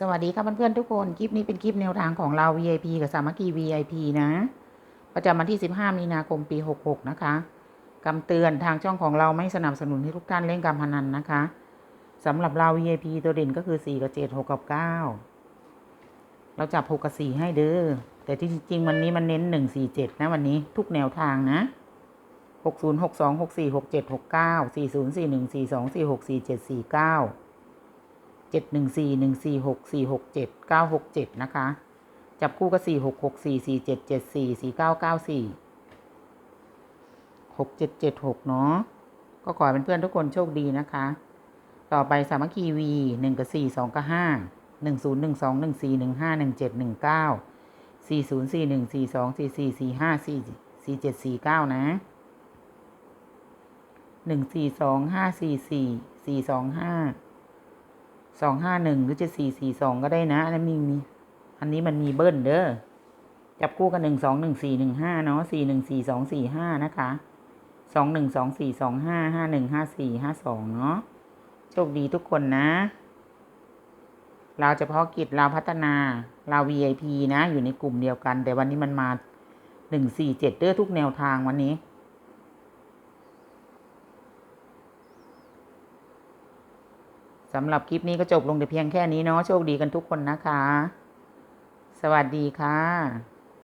สวัสดีครับเพื่อนๆทุกคน คลิปนี้เป็นคลิปแนวทางของเรา VIP กับสามัคคี VIP นะ ประจำวันที่ 15 มีนาคมปี 66 นะคะคำเตือนทางช่องของเราไม่สนับสนุนให้ทุกท่านเล่นการพนันนะคะสำหรับเรา VIP ตัวเด่นก็คือ 4 กับ 7 6 กับ 9 เราจับ 6 กับ 4 ให้เด้อ แต่จริงๆวันนี้มันเน้น 1 4 7 นะวันนี้ทุกแนวทางนะ 60 62 64 67 69 40 41 42 46 47 49 เจ็ดหนึ่งสี่หนึ่งสี่หกสี่หกเจ็ดเก้าหกเจ็ดนะคะ จับคู่ก็สี่หกหกสี่สี่เจ็ดเจ็ดสี่สี่เก้าเก้าสี่หกเจ็ดเจ็ดหกเนาะก็ขอให้เพื่อนทุกคนโชคดีนะคะ ต่อไปสามัคคีวีหนึ่งกับสี่สองกับห้าหนึ่งศูนย์หนึ่งสองหนึ่งสี่หนึ่งห้าหนึ่งเจ็ดหนึ่งเก้าสี่ศูนย์สี่หนึ่งสี่สองสี่สี่สี่ห้าสี่สี่เจ็ดสี่เก้านะหนึ่งสี่สองห้า สองห้าหนึ่งหรือจะสี่สี่สองก็ได้นะ อันนั้มีมี อันนี้มันมีเบิ้ลเด้อ จับคู่กันหนึ่งสองหนึ่งสี่หนึ่งห้าเนาะสี่หนึ่งสี่สองสี่ห้านะคะสองหนึ่งสองสี่สองห้าห้าหนึ่งห้าสี่ห้าสองเนาะ โชคดีทุกคนนะเราเฉพาะกิจเราพัฒนาเรา VIP นะ อยู่ในกลุ่มเดียวกัน แต่วันนี้มันมาหนึ่งสี่เจ็ดเด้อทุกแนวทางวันนี้ สำหรับคลิปนี้ก็จบลงแต่เพียงแค่นี้เนาะโชคดีกันทุกคนนะคะ สวัสดีค่ะ